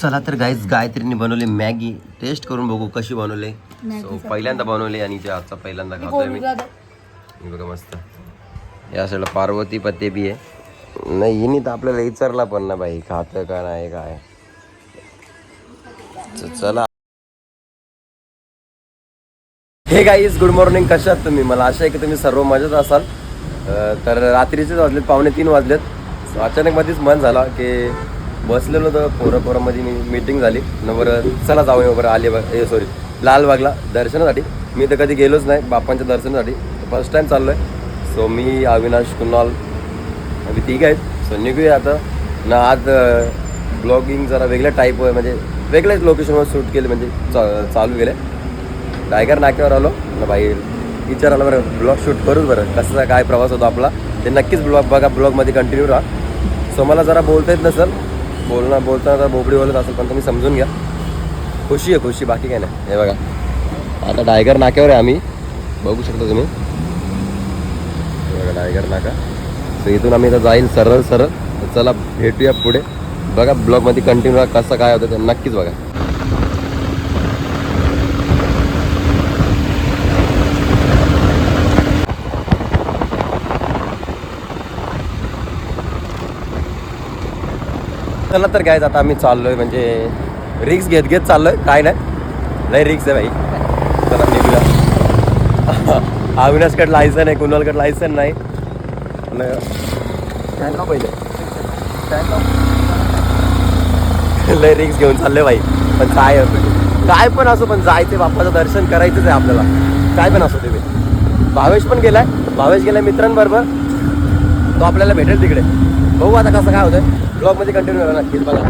चला तर गाईज गायत्रीने बनवली मॅगी. टेस्ट करून बघू कशी बनवली. सो पहिल्यांदा बनवली आणि जे आजचा पहिल्यांदा खातोय मी. हे बघा मस्त. या साईडला पार्वती पत्ते बी आहे. नाही हिनी तर आपल्याला विचारला पण ना बाई खातं का नाही काय? चला. हे गाईज गुड मॉर्निंग कशात तुम्ही? मला आशा आहे की तुम्ही सर्व मजेत असाल. तर रात्रीचेच वाजलेत पावणे तीन वाजलेत. अचानक मध्येच मन झाला की बसलेलो तर पोरं पोरामध्ये मी मीटिंग झाली. न बरं चला जाऊया वगैरे आले हे सॉरी लालबागला दर्शनासाठी. मी तर कधी गेलोच नाही बाप्पांच्या दर्शनासाठी. फर्स्ट टाईम चाललो आहे सो मी अविनाश कुणाल आम्ही ठीक आहेत. सो निघूया आता. ना आज ब्लॉगिंग जरा वेगळ्या टाईप म्हणजे वेगळ्याच लोकेशनवर शूट केले म्हणजे चा- चालू गेले टायगर नाक्यावर आलो. ना बाई आला बरं ब्लॉग शूट करूच बरं. कसा काय प्रवास होतो आपला? ते नक्कीच ब्लॉग बघा ब्लॉगमध्ये कंटिन्यू राहा. सो मला जरा बोलता येत नसेल बोलणं बोलताना आता बोबडी बोलत असेल पण तुम्ही समजून घ्या. खुशी आहे खुशी. बाकी काय नाही. हे बघा. आता डायगर नाक्यावर आहे आम्ही. बघू शकता तुम्ही. बघा डायगर नाका. सो इथून आम्ही आता जाईल सरळ सरळ. चला भेटूया पुढे. बघा ब्लॉगमध्ये कंटिन्यू कसं काय होतं ते नक्कीच बघा. चला तर काय आता आम्ही चाललोय म्हणजे रिक्स घेत घेत चाललोय. काय नाही. लय रिक्स आहे भाई चला निघूया. अविनाशकडे लायसन आहे कुणालकडे लायसन नाही. पहिले. लय रिक्स घेऊन चालले भाई पण काय काय पण असो पण जायचं बाप्पाचं दर्शन करायचंच आहे आपल्याला. काय पण असो तिथे भावेश पण गेलाय. भावेश गेलाय मित्रांबरोबर. तो आपल्याला भेटेल तिकडे. बघू आता कसं काय होतंय. ब्लॉगमध्ये कंटिन्यू करा नक्कीच बघा.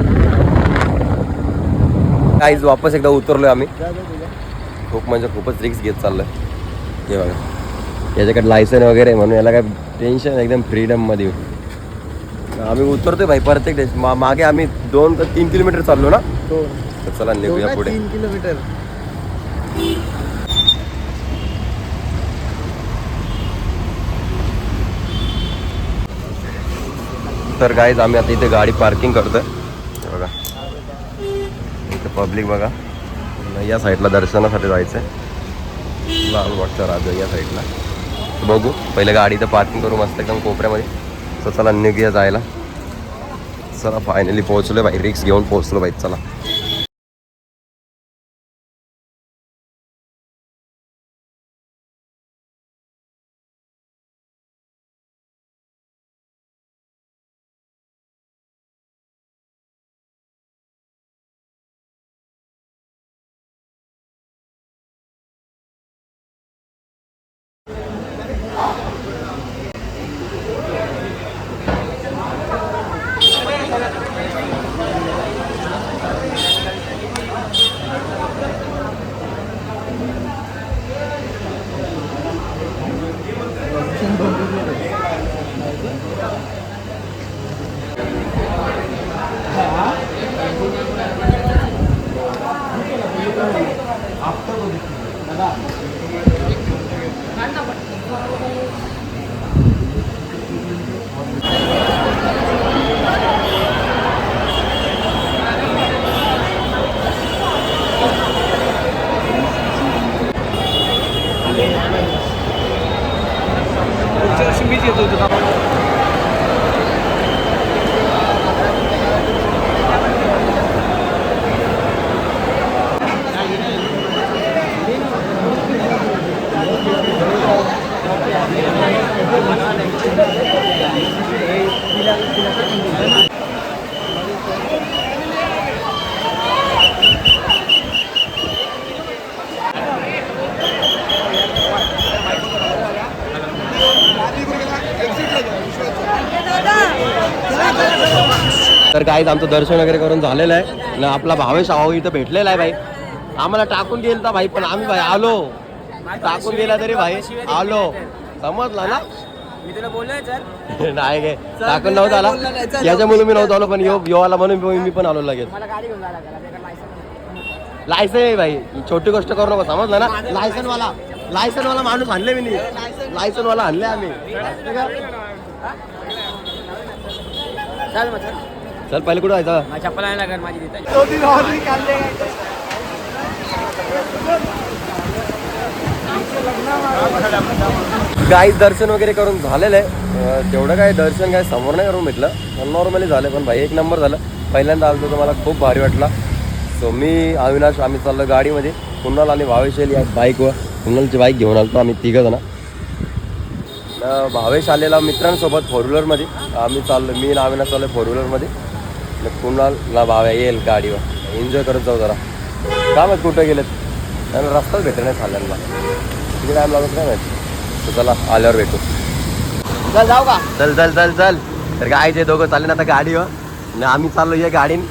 काहीच वापस एकदा उतरलोय आम्ही. खूप म्हणजे खूपच रिक्स घेत चाललोय. हे बघा. याच्याकडे लायसन वगैरे आहे म्हणून याला काय टेन्शन एकदम फ्रीडममध्ये येऊ. आम्ही उतरतोय भाई प्रत्येक मा मागे आम्ही दोन ते तीन किलोमीटर चाललो ना? तर चला निघूया पुढे. तीन किलोमीटर तर गाईज आम्ही आता इथे गाडी पार्किंग करतोय. बघा. इथे पब्लिक बघा. या साईडला दर्शनासाठी जायचं आहे लालबागचा राजा या साईडला बघू. पहिले गाडी इथं पार्किंग करू मस्त एकदम कोपऱ्यामध्ये. तर चला निघूया जायला. चला फायनली पोहोचलो बाई. रिक्स घेऊन पोहोचलो बाई. चला. 앞다고 느끼는 거다. 만나봐. वर्षी मीच येतो तुझा तर काय आमचं दर्शन वगैरे करून झालेलं आहे. ना आपला भावेश आहो इथं भेटलेला आहे भाई. आम्हाला टाकून गेल तर भाई पण आम्ही भाई आलो. टाकून दिला तरी भाई आलो. समजला ना? मी तुला बोललोय सर नाही गे टाकून नव्हता आला. याच्यामुळे मी नव्हतो आलो पण यो यो आला म्हणून मी- पण आलो लगेच. लायसन आहे. भाई. छोटी गोष्ट करू नको समजलं ना? लायसन वाला लायसन वाला माणूस आणले मी लायसन वाला आणले आम्ही. चल पहिले कुठं जायचं? चप्पल आणायला लागेल माझी काही दर्शन वगैरे करून झालेलं आहे. तेवढं काय दर्शन काय समोर नाही करून भेटलं. पण नॉर्मली झालं पण भाई एक नंबर झालं. पहिल्यांदा आलो तर मला खूप भारी वाटला. सो मी अविनाश आम्ही चाललो गाडीमध्ये. कुणाल आणि भावेश या बाईकवर कुणालची बाईक घेऊन आलो आम्ही तिघं जण. भावेश आलेला मित्रांसोबत फोर व्हीलरमध्ये आम्ही चाललो मी आणि अविनाश चाललो फोर व्हीलरमध्ये कुणालला भाव्या येईल गाडीवर एन्जॉय करत जाऊ जरा का माहीत कुठं गेलेत त्यांना रस्ताच भेटत नाही चालल्याला किती टाईम लागत नाही माहिती तर चला आल्यावर भेटू चल जाऊ का चल चल चल चल तर गायचे दोघं चालले ना आता गाडीवर आणि आम्ही चाललो या गाडीन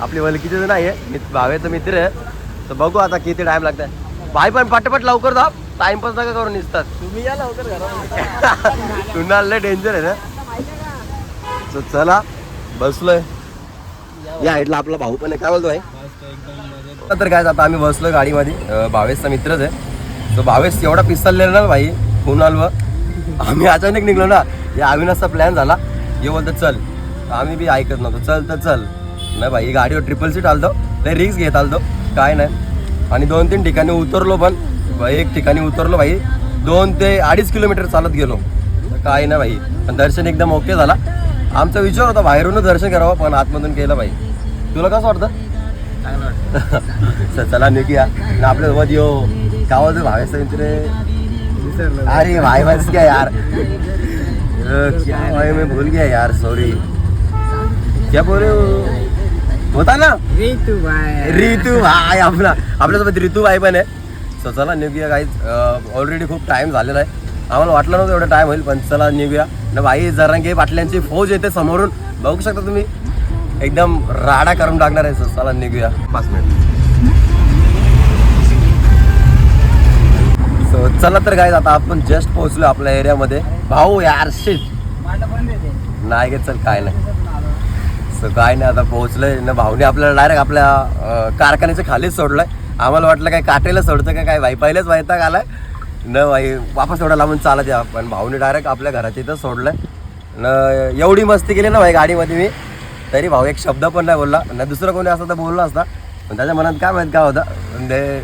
आपली वलकीचे तर नाही आहे मित भावेचं मित्र आहे तर बघू आता किती टाइम लागतंय भाई पण पटपट लवकर जा टाइमपास नका करून निसतात तुम्ही या लवकर घरा लय डेंजर आहे ना चला बसलोय. या इथला आपला भाऊ पण आहे. काय बोलतो भाई? तर काय आता आम्ही बसलो गाडीमध्ये. भावेशचा मित्रच आहे. तो भावेश एवढा पिस्तरलेला ना भाई कुणालवर आम्ही अचानक निघलो ना. या अविनाशचा प्लॅन झाला. हे बोलतो चल. आम्ही बी ऐकत नव्हतो. चल तर चल. नाही भाई गाडीवर ट्रिपल सीट आलतो. लय रिक्स घेत आलतो. काय नाही. आणि दोन तीन ठिकाणी उतरलो पण एक ठिकाणी उतरलो भाई. दोन ते अडीच किलोमीटर चालत गेलो. काय नाही भाई. पण दर्शन एकदम ओके झाला. आमचा विचार होता बाहेरूनच दर्शन करावं पण आतमधून केलं भाई तुला कसं वाटतं? चल, निघूया. आणि आपल्यासोबत यो बोलतो भावेश मित्र अरे भाई बस क्या यार. क्या भाई मैं भूल गया यार सॉरी क्या बोल? रहे हो होता ना? तू बाय रितू भाई आपला आपल्यासोबत रितू भाई पण आहे. सो चला निघूया काहीच ऑलरेडी खूप टाइम झालेला आहे. आम्हाला वाटलं नव्हतं एवढं टाइम होईल पण चला निघूया. ना भाई जरांगे पाटल्यांची फौज येते समोरून. बघू शकता तुम्ही एकदम राडा करून टाकणार आहे सर चला निघूया. पाच मिनिट सो चला तर काय आता आपण जस्ट पोहोचलो आपल्या एरियामध्ये भाऊ यार शिट नाही गे चल काय नाही. सो काय नाही आता पोहोचलंय. ना भाऊने आपल्याला डायरेक्ट आपल्या कारखान्याच्या खालीच सोडलंय. आम्हाला वाटलं काय काटेला सोडतं का काय भाई पहिलेच वैताग आलाय. न भाई वापस एवढा लांबून चालत या. पण भाऊने डायरेक्ट आपल्या घराच्या इथं सोडलं न एवढी मस्ती केली ना भाई गाडीमध्ये मी तरी भाऊ एक शब्द पण नाही बोलला. न दुसरं कोणी असं तर बोलला असता. पण त्याच्या मनात काय माहीत काय होतं. म्हणजे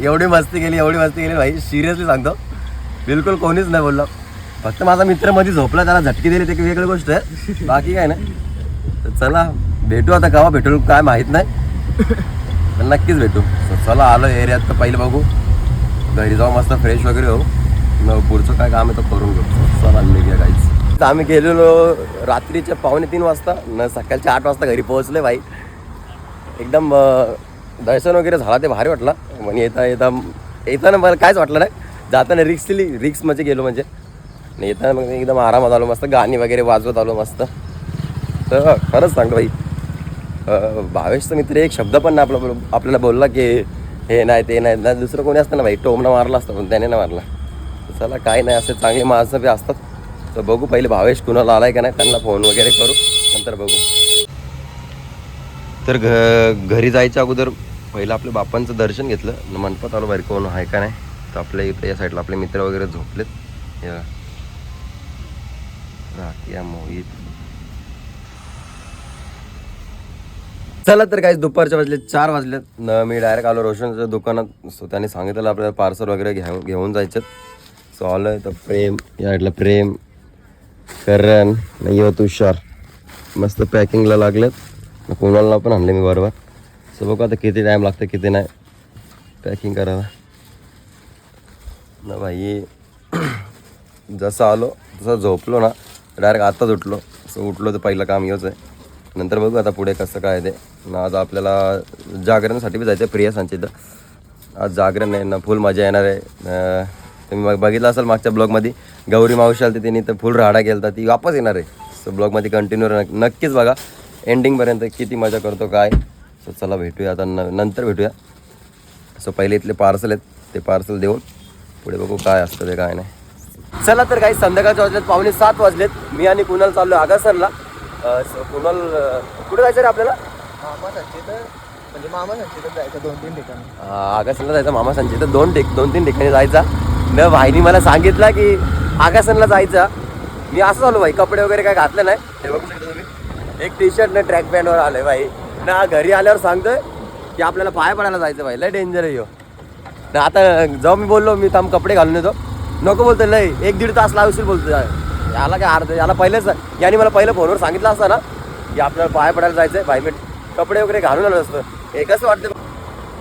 एवढी मस्ती केली एवढी मस्ती केली. भाई सिरियसली सांगतो बिलकुल कोणीच नाही बोललं. फक्त माझा मित्रमध्ये झोपला त्याला झटकी दिली ते वेगळी गोष्ट आहे. बाकी काय नाही. तर चला भेटू आता केव्हा भेटू काय माहीत नाही. पण नक्कीच भेटू. चला आलो एरियात तर पहिले बघू. घरी जाऊ मस्त फ्रेश वगैरे होऊ. मग पुढचं काय काम आहे तर करून घेऊ. So चला निघूया काहीच आम्ही गेलेलो रात्रीच्या पावणे तीन वाजता. न सकाळच्या आठ वाजता घरी पोहोचले भाई. एकदम दर्शन वगैरे झाला ते भारी वाटला. म्हणजे येता येता येताना मला कायच वाटलं नाही. जाताना रिक्स दिली. रिक्स म्हणजे गेलो म्हणजे. आणि येताना मग एकदम आरामात आलो मस्त. गाणी वगैरे वाजवत आलो मस्त. तर खरंच सांगतो भाई. भावेशचा मित्र एक शब्द पण नाही आपला आपल्याला बोलला की हे नाही ते नाही. ना दुसरं कोणी असतं ना भाई टोमनं मारला असतं पण त्याने नाही मारला. चला काय नाही असे चांगले माणसं बी असतात. तर बघू पहिले भावेश कुणाला आलाय का नाही त्यांना फोन वगैरे करू नंतर बघू. तर घ घरी जायच्या अगोदर पहिलं आपल्या बापांचं दर्शन घेतलं. न मंडपात आलो बाहेर कोण आहे का नाही? तर आपल्या इथं या साईडला आपले मित्र वगैरे झोपलेत. या मोहित. चला तर काही दुपारच्या वाजले चार वाजलेत. न मी डायरेक्ट आलो रोशनच्या दुकानात. सो त्याने सांगितलं आपल्याला पार्सल वगैरे घेऊन घेऊन जायचं सो आलं तर प्रेम या साईडला प्रेम करण नाही हो तुषार मस्त पॅकिंगला लागलेत. कोणाला पण आणले मी बरोबर. सो बघू आता किती टाईम लागतं किती नाही. पॅकिंग करायला ना भाई जसं आलो तसं झोपलो ना. डायरेक्ट आत्ताच उठलो. सो उठलो तर पहिलं काम येऊच आहे. नंतर बघू आता पुढे कसं काय ते. ना आज आपल्याला जागरणासाठी बी जायचं आहे प्रियासांच्या तर आज जागरण आहे ना फुल मजा येणार आहे. तुम्ही मग बघितलं असेल मागच्या ब्लॉगमध्ये? गौरी मावशी आली तिने तर फुल राडा केला ती वापस येणार आहे. सो ब्लॉगमध्ये कंटिन्यू नक्कीच बघा. एंडिंगपर्यंत किती मजा करतो काय? सो चला भेटूया आता न नंतर भेटूया. सो पहिले इथले पार्सल आहेत ते पार्सल देऊन पुढे बघू काय असतं ते काय नाही. चला तर काही संध्याकाळच्या वाजलेत पावणे सात वाजलेत. मी आणि कुणाल चाललो आगासरला. कुणाल कुठे जायचं रे आपल्याला? मामा संचित म्हणजे मामा संचितच जायचं दोन तीन ठिकाणी. आगासनला जायचं मामा तर दोन ठिक दोन तीन ठिकाणी जायचा. न भाईनी मला सांगितलं की आगासनला जायचा. मी असं झालो भाई कपडे वगैरे काय घातले नाही. हे बघू शकता तुम्ही. एक टी शर्ट न ट्रॅक पॅन्टवर आलोय भाई. ना घरी आल्यावर सांगतोय की आपल्याला पाय पडायला जायचं भाई लय डेंजर आहे. ना आता जेव्हा मी बोललो मी थांब कपडे घालून येतो. नको बोलतो लय एक दीड तास लावशील बोलतो याला काय अर्ध याला पहिलेच याने मला पहिलं फोनवर सांगितलं असतं ना की आपल्याला पाय पडायला जायचंय. भाई मी कपडे वगैरे घालून आलो असतं. हे कसं वाटतं?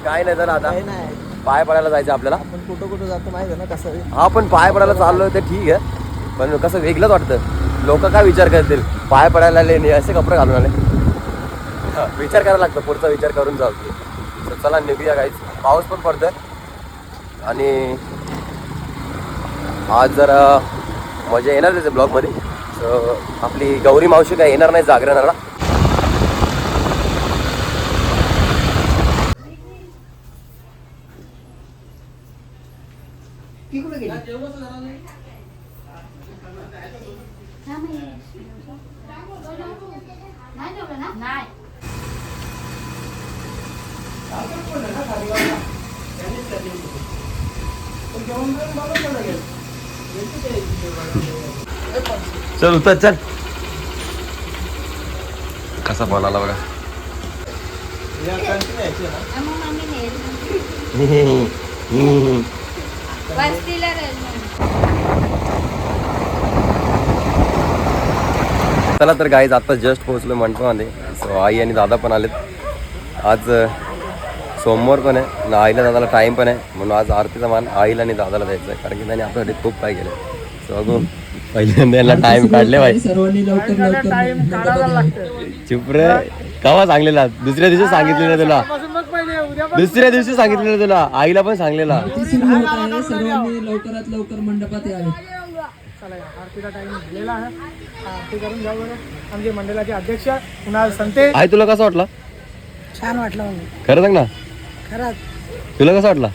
काय नाही तर आता. काही नाही. पाय पडायला जायचं आपल्याला. आपण कुठं कुठं जातो माहिती आहे ना कसं? हा पण पाय पडायला चाललोय ते ठीक आहे. पण कसं वेगळंच वाटतं. लोक काय विचार करतील? पाय पडायला आले नाही असे कपडे घालून आले. हा, विचार करायला लागतं. पुढचा विचार करून जाऊ. तर चला निघूया काहीच पाऊस पण पडतोय. आणि आज जरा मजा येणार त्याच्या ब्लॉगमध्ये आपली गौरी मावशी काय येणार नाही जागरणाला. चल उतर चल. कसा बघा. मम्मी नेल वस्तीला चला तर गाईज आता जस्ट पोहोचलो मंडपामध्ये. सो आई आणि दादा पण आलेत. आज सोमवार पण आहे ना आईला दादाला टाईम पण आहे. म्हणून आज आरतीचा मान आईला आणि दादाला द्यायचा आहे. कारण की त्यांनी आपल्यासाठी खूप काय केलं. सो अगो पहिल्यांदा टाइम काढले भाई सर्वांनी लवकर रे. कवा सांगलेला? दुसऱ्या दिवशी सांगितलेलं तुला. दुसऱ्या दिवशी सांगितलेलं तुला. आईला पण सांगलेला. सर्वांनी लवकरात लवकर मंडपात यावे. चला या, आरतीला टाइम झालेला आहे. आरती करून जाऊ बरं. आमचे मंडळाचे अध्यक्ष कुणाल संते. आई तुला कसा वाटला? छान वाटलं म्हणजे खरं सांग ना. खरंच. तुला कसा वाटला?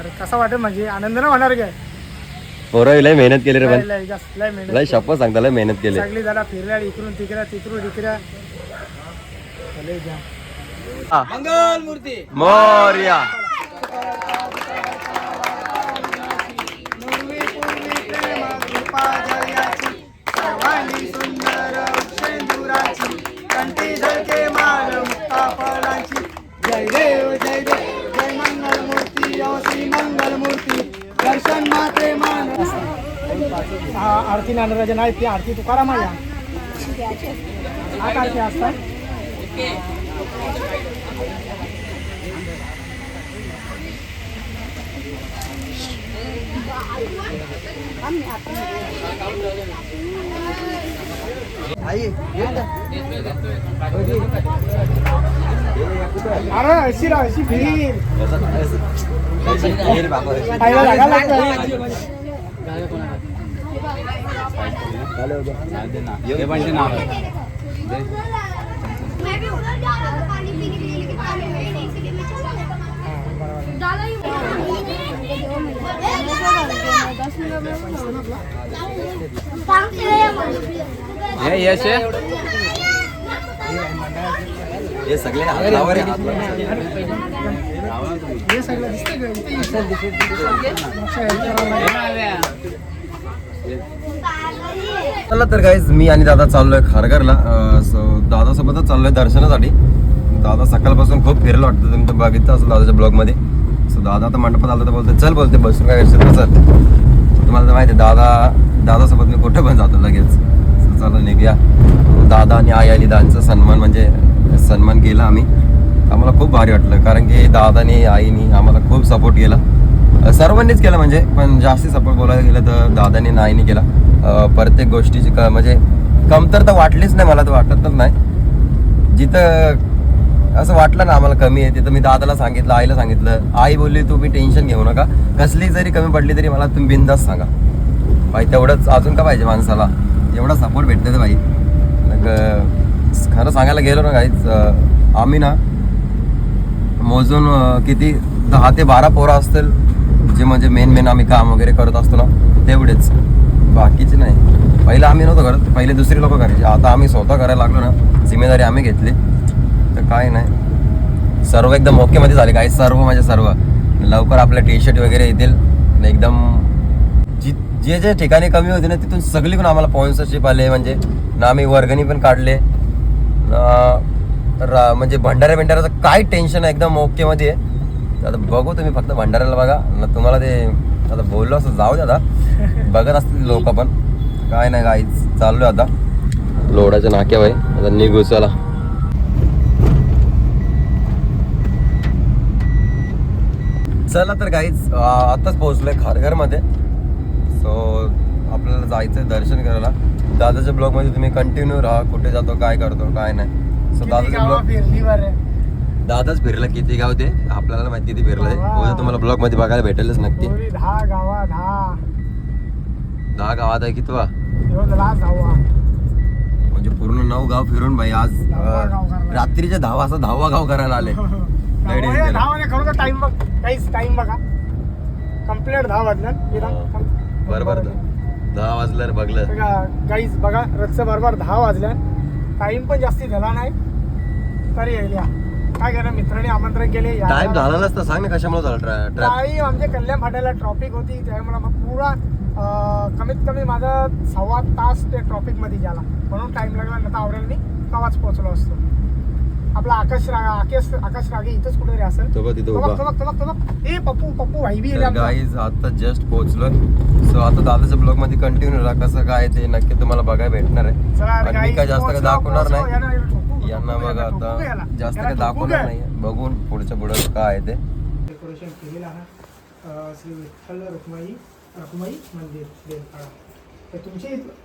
अरे कसं वाटेल? म्हणजे आनंद ना होणार काय? पोरं लय मेहनत केली रे पण. लय- लय जास्त लय मेहनत लय शपथ सांगता लय मेहनत केली. सगळी जरा फिरल्या इकडून तिकडे तिकडून इकडे. लय जाम. मोर्या. जय देव जय देव जय मंगल मूर्ती श्री मंगल मूर्ती दर्शन मात्रे मान हा आरती नानराजन आहे ती आरती तुकाराम आहे आठ आरती असतात अरे अशी रा अशी फिरील खायला लागायला लागतं. ही सगळे हातावर. हे. चला तर गाईज मी आणि दादा चाललोय खारघरला. सो दादासोबतच चाललोय दर्शनासाठी. दादा सकाळपासून खूप फिरलं वाटतं तुम्ही तर बघितलं असेल दादाच्या ब्लॉगमध्ये. सो दादा आता मंडपात आलं तर बोलते चल बोलते बसून काय करशील तर चल तुम्हाला तर माहिती आहे दादा दादासोबत मी कुठं पण जातो लगेच. चला निघूया. दादा आणि आई आणि दादांचा सन्मान म्हणजे सन्मान केला आम्ही. आम्हाला खूप भारी वाटलं कारण की दादानी आईनी आम्हाला खूप सपोर्ट केला. सर्वांनीच केलं म्हणजे पण जास्ती सपोर्ट बोलायला गेलं तर दादानी आणि आईनी केला. प्रत्येक गोष्टीची क म्हणजे कमतरता वाटलीच नाही मला तर वाटतच नाही. जिथं असं वाटलं ना आम्हाला कमी आहे तिथं मी दादाला सांगितलं आईला सांगितलं आई बोलली तुम्ही टेन्शन घेऊ नका. कसली जरी कमी पडली तरी मला तुम्ही बिंदास सांगा. भाई तेवढंच अजून का पाहिजे माणसाला? एवढा सपोर्ट भेटतो ते भाई. मग खरं सांगायला गेलो ना काहीच आम्ही ना मोजून किती दहा ते बारा पोरं असतील जे म्हणजे मेन मेन आम्ही काम वगैरे करत असतो ना तेवढेच. बाकीचे नाही. पहिलं आम्ही नव्हतो करत पहिले दुसरी लोक करायचे. आता आम्ही स्वतः करायला लागलो ना जिम्मेदारी आम्ही घेतली. तर काय नाही. सर्व एकदम ओकेमध्ये झाले काही सर्व म्हणजे सर्व. लवकर आपल्या टी शर्ट वगैरे येतील. एकदम जी जे जे ठिकाणी कमी होते ना तिथून सगळीकडून आम्हाला स्पॉन्सरशिप आले. म्हणजे ना आम्ही वर्गणी पण काढले. रा- म्हणजे भंडाऱ्या भंडाराचं काय टेन्शन आहे? एकदम ओकेमध्ये आहे. आता बघू तुम्ही फक्त भंडाऱ्याला बघा. ना तुम्हाला ते आता बोललो असं जाऊ दे आता. बघत असतील लोक पण. काय नाही काय आहे आता. लोडाच्या नाक्या भाई आता निघू चला. चला तर काहीच आताच पोहोचलोय खारघरमध्ये. सो आपल्याला जायचं दर्शन करायला. दादाच्या ब्लॉगमध्ये तुम्ही कंटिन्यू राहा कुठे जातो काय करतो काय नाही. सो दादाच्या ब्लॉग फिरली बरं. दादाच फिरलं किती गाव ते? आपल्याला माहिती किती फिरलंय. उद्या तुम्हाला ब्लॉगमध्ये बघायला भेटेलच नक्की. दहा गावा दहा. दहा गावात आहे कितवा? म्हणजे पूर्ण नऊ गाव फिरून भाई आज दहावा गाव अं, करायला. रात्रीचे दहा वाजता दहावा गाव करायला आले. टाइम बघ? काहीच टाइम बघा. कंप्लीट दहा वाजल्यात. हा. बरोबर. दहा वाजलं बघलं. गाईज बघा रथचं बरोबर दहा वाजल्यात टाइम पण जास्ती झाला नाही. तरी येईल या. काय करा मित्रांनी आमंत्रण केले यायला. टाइम झाला नसता सांग ना कशामुळे झाला काही आमच्या कल्याण फाट्याला ट्रॉफिक होती त्यामुळे मग पुरा कमीत कमी माझा सव्वा तास ते ट्रॉफिकमध्ये गेला. म्हणून टाइम लागला नाही तर आवडेल मी कवाच पोहोचलो असतो. आपला आकाश रागा आकाश आकाश रागे इथंच कुठेतरी असेल. तो बघ तिथं तो बघ, उभा. तो बघ, तो बघ, तो बघ. ए पप्पू पप्पू भाई बी गाईज आता जस्ट पोहोचलो सो आता दादाच्या ब्लॉगमध्ये कंटिन्यू राहा. कसं काय ते नक्की तुम्हाला बघायला भेटणार आहे. आणि मी काय जास्त काय दाखवणार नाही. यानं बघा. आता जास्त काय दाखवणार? नाही बघून पुढच्या पुढं काय आहे ते. डेकोरेशन केलेलं आहे. अं, श्री विठ्ठल रुक्माई रुक्माई मंदिर देवपाडा तर तुमच्या इथं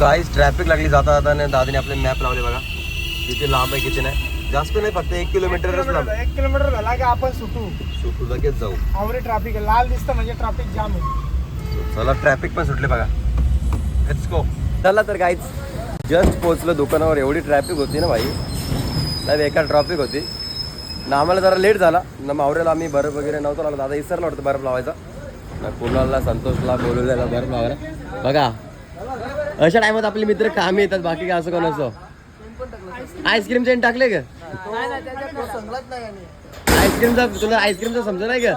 काहीच ट्रॅफिक लागली जाता जाता आणि दादाने आपले मॅप लावले बघा। किती लांब आहे किती नाही। जास्त नाही फक्त एक किलोमीटरच लांब. एक किलोमीटर झाला की आपण सुटू. सुटू लगेच जाऊ. आवरे ट्रॅफिक लाल दिसतं म्हणजे ट्रॅफिक जाम आहे. चला ट्रॅफिक पण सुटले बघा. लेट्स गो चला तर काहीच जस्ट पोहोचलो दुकानावर. एवढी ट्रॅफिक होती ना भाई. लय बेकार ट्रॅफिक होती. ना आम्हाला जरा लेट झाला. ना मावऱ्याला आम्ही बर्फ वगैरे नव्हतो लावलं. दादा इसरला वाटतं बर्फ लावायचा. ना कुणाला संतोषला बोलवलेला बर्फ लावायला. बघा. अशा टायमात आपले मित्र कामी येतात बाकी काय असं कोण आईस्क्रीम चेन टाकले ग आईस्क्रीमचा तुला आईस्क्रीमचा समजा नाही का?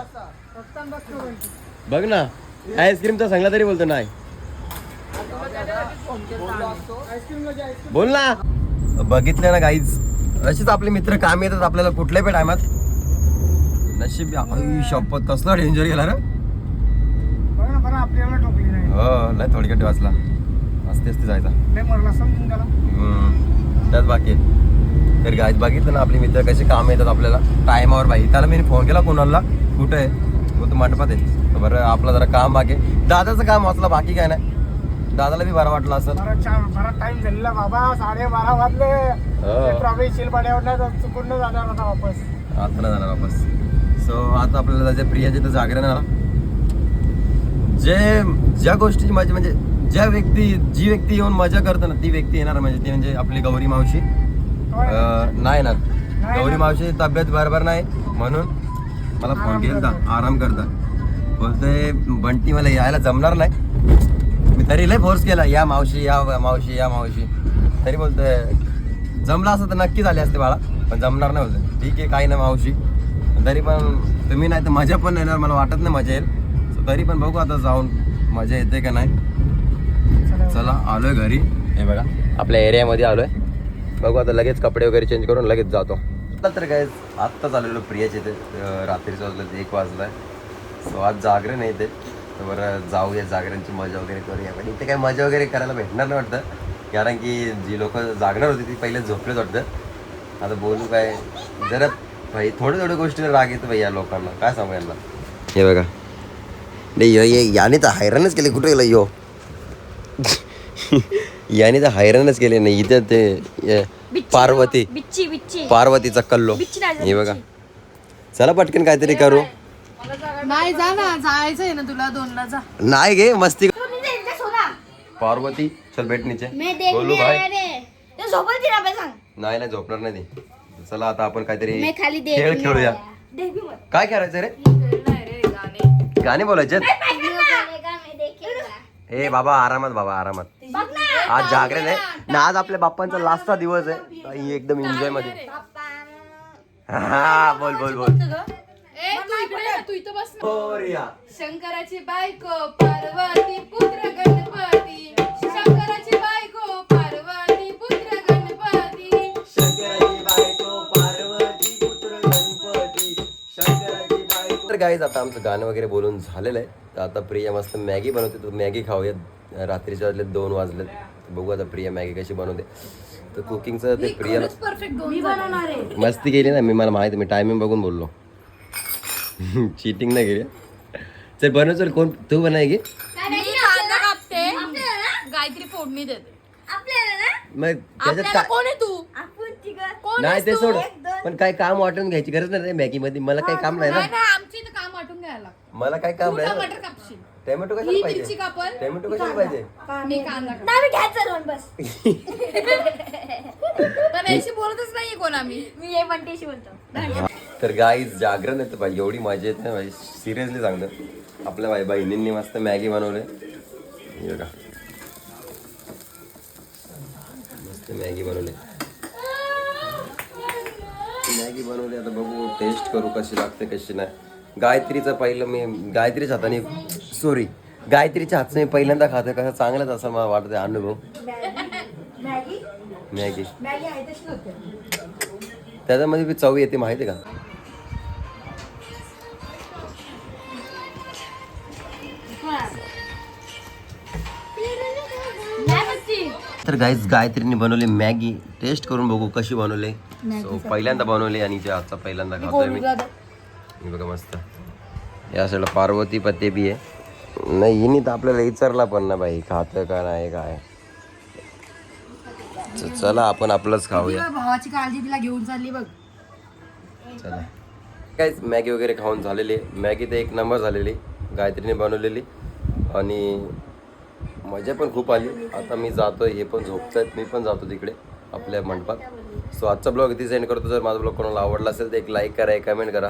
बघ ना. आईस्क्रीमचा सांगला तरी बोलतो नाही. बोल ना. बघितलं ना काहीच अशीच आपले मित्र काम येतात आपल्याला कुठल्याही पण टायमात. नशीब शपथ कसला डेंजर गेला रे. नाही. हो लय थोडक्यात वाचला. असते असते जायचा. त्याच बाकी. तर गाईत बघितलं ना आपले मित्र कसे काम येतात आपल्याला? टायमावर बाई. त्याला मी फोन केला कोणाला? कुठे? आहे तो मंडपात आहे. बरं आपलं जरा काम बाकी. दादाचं काम वाचलं बाकी काय नाही. दादाला बी बरं वाटलं असं. बरं टाइम झालेला बाबा साडे बारा वाजले. हो. ट्रॉफिक शिलपाड्यावर नाही चुकून जाणार होता वापस. आता जाणार वापस. सो आता आपल्याला जायचं प्रियाचे तर जागरण ना जे ज्या गोष्टीची मजा म्हणजे ज्या व्यक्ती जी व्यक्ती येऊन मजा करते ना ती व्यक्ती येणार म्हणजे ती म्हणजे आपली गौरी मावशी. नाही येणार. गौरी मावशी तब्येत बरोबर नाही. म्हणून मला फोन केला आराम करता. बोलते बंटी मला यायला जमणार नाही. तरी लय फोर्स केला. या मावशी या मावशी या मावशी. तरी बोलतोय जमला असं तर नक्की झाले असते बाळा पण जमणार नाही होतं ठीक आहे काही नाही मावशी. तरी पण तुम्ही नाही तर मजा पण येणार मला वाटत नाही मजा येईल. तरी पण बघू आता जाऊन मजा येते का नाही. चला आलोय घरी. हे बघा आपल्या एरियामध्ये आलोय. बघू आता लगेच कपडे वगैरे चेंज करून लगेच जातो. तर काय आत्ताच आलेलो प्रियाचे ते रात्रीचं वाजलं एक वाजलाय. सो आज जागरण नाही ते तर बरं जाऊया जागरणची मजा वगैरे करूया. पण इथे काय मजा वगैरे करायला भेटणार नाही वाटतं. कारण की जी लोक जागणार होती ती पहिले झोपलेच वाटतं. आता बोलू काय? जरा भाई थोड्या थोड्या गोष्टीला राग येतो भाई या लोकांना. काय सांगू यांना? हे बघा. नाही यो ये याने तर हैराणच केले. कुठे गेला यो? याने तर हैराणच केले नाही. इथं ते पार्वती. पार्वतीचा कल्लो. हे बघा. चला पटकन काहीतरी करू. नाही जा ना जायचंय ना तुला दोनला जा. नाही गे मस्ती सोना पार्वती चल भेट नीचे मैं बोलू भाई नाही नाही झोपणार नाही ती. चला आता आपण काहीतरी मैं खाली देख खेळ खेळूया. काय खेळायचं रे? गाणे. बोलायचे? ए बाबा आरामात बाबा आरामात. बघ ना. आज जागरण आहे. ना आज आपल्या बाप्पांचा लास्टचा दिवस आहे. एकदम एन्जॉयमध्ये. हा बोल बोल बोल. तू इथं बस ना. मोरया. शंकराची बायको पार्वती पुत्र गणपती. शंकराची बायको पार्वती पुत्र गणपती. शंकराची बायको पार्वती पुत्र गणपती. शंकराची बायको. तर गाईज आता आमचं गाणं वगैरे बोलून झालेलं आहे. तर आता प्रिया मस्त मॅगी बनवते. तर मॅगी खाऊयात. रात्रीचे वाजले दोन वाजलेत. तर बघू आता प्रिया मॅगी कशी बनवते. तर कुकिंगचं ते प्रियाला परफेक्ट दोन मी बनवणार आहे. मस्ती केली ना? मी मला माहिती मी टायमिंग बघून बोललो. चिटिंग नाही केली. चल बनव चल कोण तू बनाय की मी कांदा कापते गायत्री फोडणी देते. आपल्याला ना मग त्याच्यात आपल्याला काय कोण आहे तू? आपण तिघं कोण नाही आहेस ते तू? सोड. पण काय काम वाटून घ्यायची गरज नाही मॅगी मध्ये मला काही काम नाही नाही ना. नाही आमची इथं काम वाटून घ्यायला मला काय काम तू नाही टमाटर ना. कापशील. टोमॅटो ही कशाला पाहिजे टोमॅटो कशाला पाहिजे? मी कांदा नाही. मी घ्यायचं बस. पण याशी बोलतच नाहीये कोण आम्ही. मी हे म्हणतेशी बोलतो. तर गाई जागरण येतं भाई एवढी मजा येते ना भाई. सिरियसली सांगतो. आपल्या भाई बहिणींनी मस्त मॅगी बनवले. हे बघा. मस्त मॅगी बनवली. मॅगी बनवली. आता बघू टेस्ट करू कशी लागते कशी नाही. गायत्रीचं पहिलं मी गायत्रीच्या हाताने सॉरी गायत्रीच्या हातचं मी पहिल्यांदा खाते. कसं चांगलंच असं मला वाटतं अनुभव. मॅगी? त्याच्यामध्ये बी चव येते माहिती का? तर गाईज गायत्रीने बनवली मॅगी. टेस्ट करून बघू कशी बनवली. सो पहिल्यांदा बनवली आणि जे आजचा पहिल्यांदा खातोय मी. हे बघा मस्त. या साईडला पार्वती पत्ते बी आहे. नाही हिनी तर आपल्याला विचारला पण ना बाई खातं का नाही काय? चला आपण आपलंच खाऊया. भावाची काळजी तिला घेऊन चालली बघ. चला. काहीच मॅगी वगैरे खाऊन झालेली आहे. मॅगी तर एक नंबर झालेली गायत्रीने बनवलेली. आणि मजा पण खूप आली. आता मी जातोय हे पण झोपतायत मी पण जातो तिकडे आपल्या मंडपात. सो आजचा ब्लॉग इथे सेंड करतो. जर माझा ब्लॉग कोणाला आवडला असेल तर एक लाईक करा एक कमेंट करा.